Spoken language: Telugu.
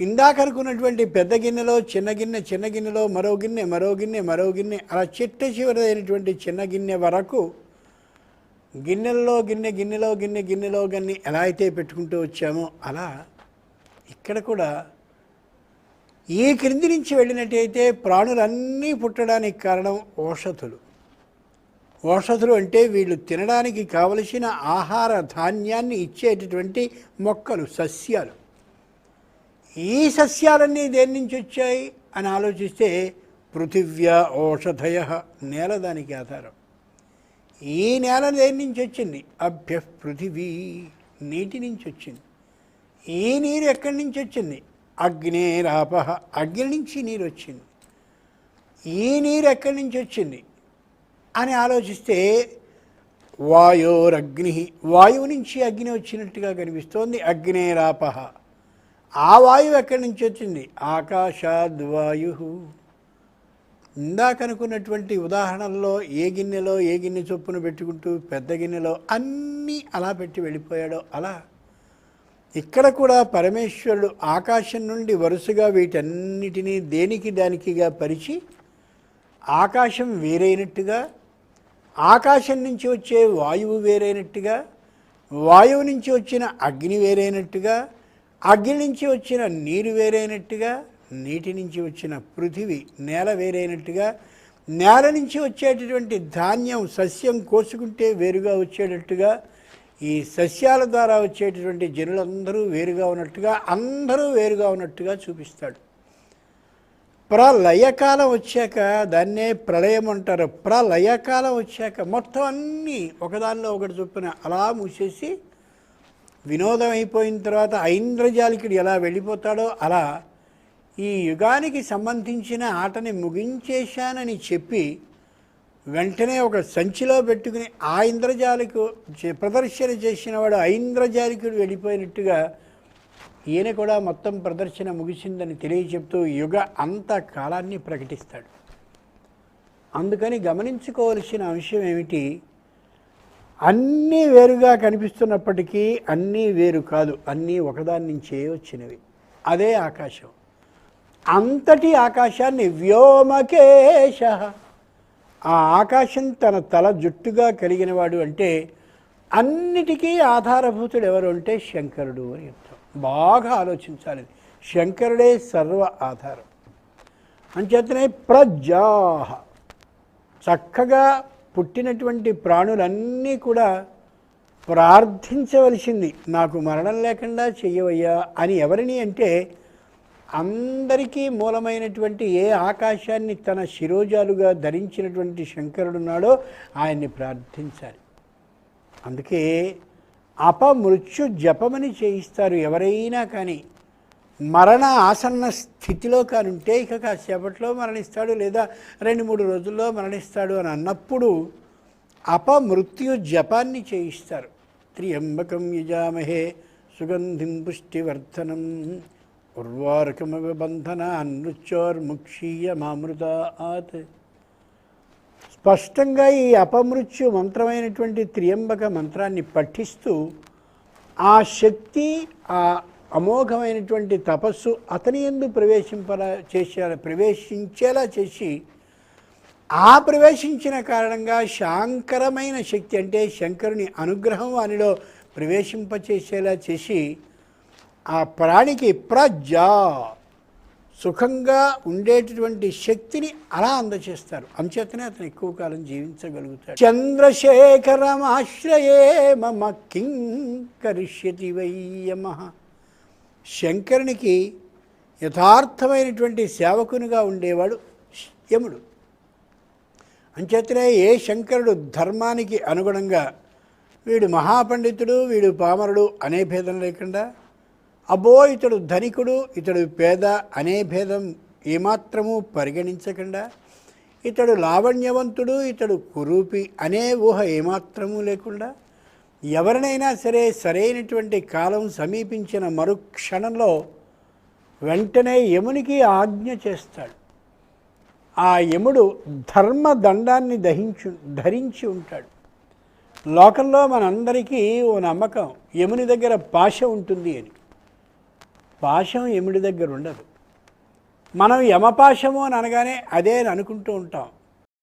ఇందాకనుకున్నటువంటి పెద్ద గిన్నెలో చిన్న గిన్నె చిన్న గిన్నెలో మరో గిన్నె మరో గిన్నె మరో గిన్నె అలా చిట్ట చివరైనటువంటి చిన్న గిన్నె వరకు గిన్నెల్లో గిన్నె గిన్నెలో గిన్నె గిన్నెలో గిన్నె ఎలా అయితే పెట్టుకుంటూ వచ్చామో అలా ఇక్కడ కూడా ఈ క్రింది నుంచి వెళ్ళినట్టయితే ప్రాణులన్నీ పుట్టడానికి కారణం ఔషధులు ఔషధులు అంటే వీళ్ళు తినడానికి కావలసిన ఆహార ధాన్యాన్ని ఇచ్చేటటువంటి మొక్కలు సస్యాలు. ఈ సస్యాలన్నీ దేని నుంచి వచ్చాయి అని ఆలోచిస్తే పృథివ్య ఓషధయ నేల దానికి ఆధారం. ఈ నేల దేని నుంచి వచ్చింది? అభ్య పృథివీ నీటి నుంచి వచ్చింది. ఈ నీరు ఎక్కడి నుంచి వచ్చింది? అగ్నేరాప అగ్ని నుంచి నీరు వచ్చింది. ఈ నీరు ఎక్కడి నుంచి వచ్చింది? అని ఆలోచిస్తే వాయోరగ్ని వాయువు నుంచి అగ్ని వచ్చినట్టుగా కనిపిస్తోంది. అగ్నేరాప ఆ వాయువు ఎక్కడి నుంచి వచ్చింది? ఆకాశాద్వాయు ఇందాక అనుకున్నటువంటి ఉదాహరణల్లో ఏ గిన్నెలో ఏ గిన్నె చొప్పున పెట్టుకుంటూ పెద్ద గిన్నెలో అన్నీ అలా పెట్టి వెళ్ళిపోయాడో అలా. ఇక్కడ కూడా పరమేశ్వరుడు ఆకాశం నుండి వరుసగా వీటన్నిటినీ దేనికి దానికిగా పరిచి ఆకాశం వేరైనట్టుగా ఆకాశం నుంచి వచ్చే వాయువు వేరైనట్టుగా వాయువు నుంచి వచ్చిన అగ్ని వేరైనట్టుగా అగ్ని నుంచి వచ్చిన నీరు వేరైనట్టుగా నీటి నుంచి వచ్చిన పృథివీ నేల వేరైనట్టుగా నేల నుంచి వచ్చేటటువంటి ధాన్యం సస్యం కోసుకుంటే వేరుగా వచ్చేటట్టుగా ఈ సస్యాల ద్వారా వచ్చేటటువంటి జనులందరూ వేరుగా ఉన్నట్టుగా అందరూ వేరుగా ఉన్నట్టుగా చూపిస్తాడు. ప్రళయకాలం వచ్చాక దాన్నే ప్రళయం అంటారు. ప్రళయకాలం వచ్చాక మొత్తం అన్నీ ఒకదానిలో ఒకటి చొప్పున అలా మూసేసి వినోదం అయిపోయిన తర్వాత ఐంద్రజాలికుడు ఎలా వెళ్ళిపోతాడో అలా ఈ యుగానికి సంబంధించిన ఆటని ముగించేశానని చెప్పి వెంటనే ఒక సంచిలో పెట్టుకుని ఆ ఇంద్రజాలికు చే- ప్రదర్శన చేసిన వాడు ఐంద్రజాలికుడు వెళ్ళిపోయినట్టుగా ఈయన కూడా మొత్తం ప్రదర్శన ముగిసిందని తెలియచెప్తూ యుగ అంత కాలాన్ని ప్రకటిస్తాడు. అందుకని గమనించుకోవలసిన అంశం ఏమిటి? అన్నీ వేరుగా కనిపిస్తున్నప్పటికీ అన్నీ వేరు కాదు. అన్నీ ఒకదాని నుంచే వచ్చినవి. అదే ఆకాశం. అంతటి ఆకాశాన్ని వ్యోమకేశ. ఆ ఆకాశం తన తల జుట్టుగా కలిగినవాడు అంటే అన్నిటికీ ఆధారభూతుడు ఎవరు అంటే శంకరుడు అని చెప్తాం బాగా ఆలోచించాలి. శంకరుడే సర్వ ఆధారం. అంచేతనే ప్రజా. చక్కగా పుట్టినటువంటి ప్రాణులన్నీ కూడా ప్రార్థించవలసింది. నాకు మరణం లేకుండా చెయ్యవయ్యా అని ఎవరిని అంటే అందరికీ మూలమైనటువంటి ఏ ఆకాశాన్ని తన శిరోజాలుగా ధరించినటువంటి శంకరుడున్నాడో ఆయన్ని ప్రార్థించాలి. అందుకే అపమృత్యు జపమని చేయిస్తారు ఎవరైనా కానీ. మరణ ఆసన్న స్థితిలో కానుంటే ఇక కాసేపట్లో మరణిస్తాడు లేదా రెండు మూడు రోజుల్లో మరణిస్తాడు అని అన్నప్పుడు అపమృత్యు జపాన్ని చేయిస్తారు. త్రియంబకం యజామహే సుగంధిం పుష్టివర్ధనం. ఉర్వారకమివ బంధన అన్మృత్యోర్ముక్షీయ మామృతాత్. స్పష్టంగా ఈ అపమృత్యు మంత్రమైనటువంటి త్రియంబక మంత్రాన్ని పఠిస్తూ ఆ శక్తి ఆ అమోఘమైనటువంటి తపస్సు అతని ఎందు ప్రవేశింపల చేసేలా ప్రవేశించేలా చేసి ఆ ప్రవేశించిన కారణంగా శాంకరమైన శక్తి అంటే శంకరుని అనుగ్రహం వానిలో ప్రవేశింపచేసేలా చేసి ఆ ప్రాణికి ప్రజా సుఖంగా ఉండేటటువంటి శక్తిని అలా అందచేస్తారు. అంచేతనే అతను ఎక్కువ కాలం జీవించగలుగుతాడు. చంద్రశేఖరమాశ్రయే మమ కిం కరిష్యతి శంకరునికి యథార్థమైనటువంటి సేవకునిగా ఉండేవాడు యముడు. అంచేతనే ఏ శంకరుడు ధర్మానికి అనుగుణంగా వీడు మహాపండితుడు వీడు పామరుడు అనే భేదం లేకుండా అబ్బో ఇతడు ధనికుడు ఇతడు పేద అనే భేదం ఏమాత్రము పరిగణించకుండా ఇతడు లావణ్యవంతుడు ఇతడు కురూపి అనే ఊహ ఏమాత్రము లేకుండా ఎవరినైనా సరే సరైనటువంటి కాలం సమీపించిన మరుక్షణంలో వెంటనే యమునికి ఆజ్ఞ చేస్తాడు. ఆ యముడు ధర్మదండాన్ని దహించు ధరించి ఉంటాడు. లోకంలో మనందరికీ ఓ నమ్మకం యముని దగ్గర పాశ ఉంటుంది అని. పాశం యముడి దగ్గర ఉండదు. మనం యమపాశము అని అనగానే అదే అని అనుకుంటూ ఉంటాం.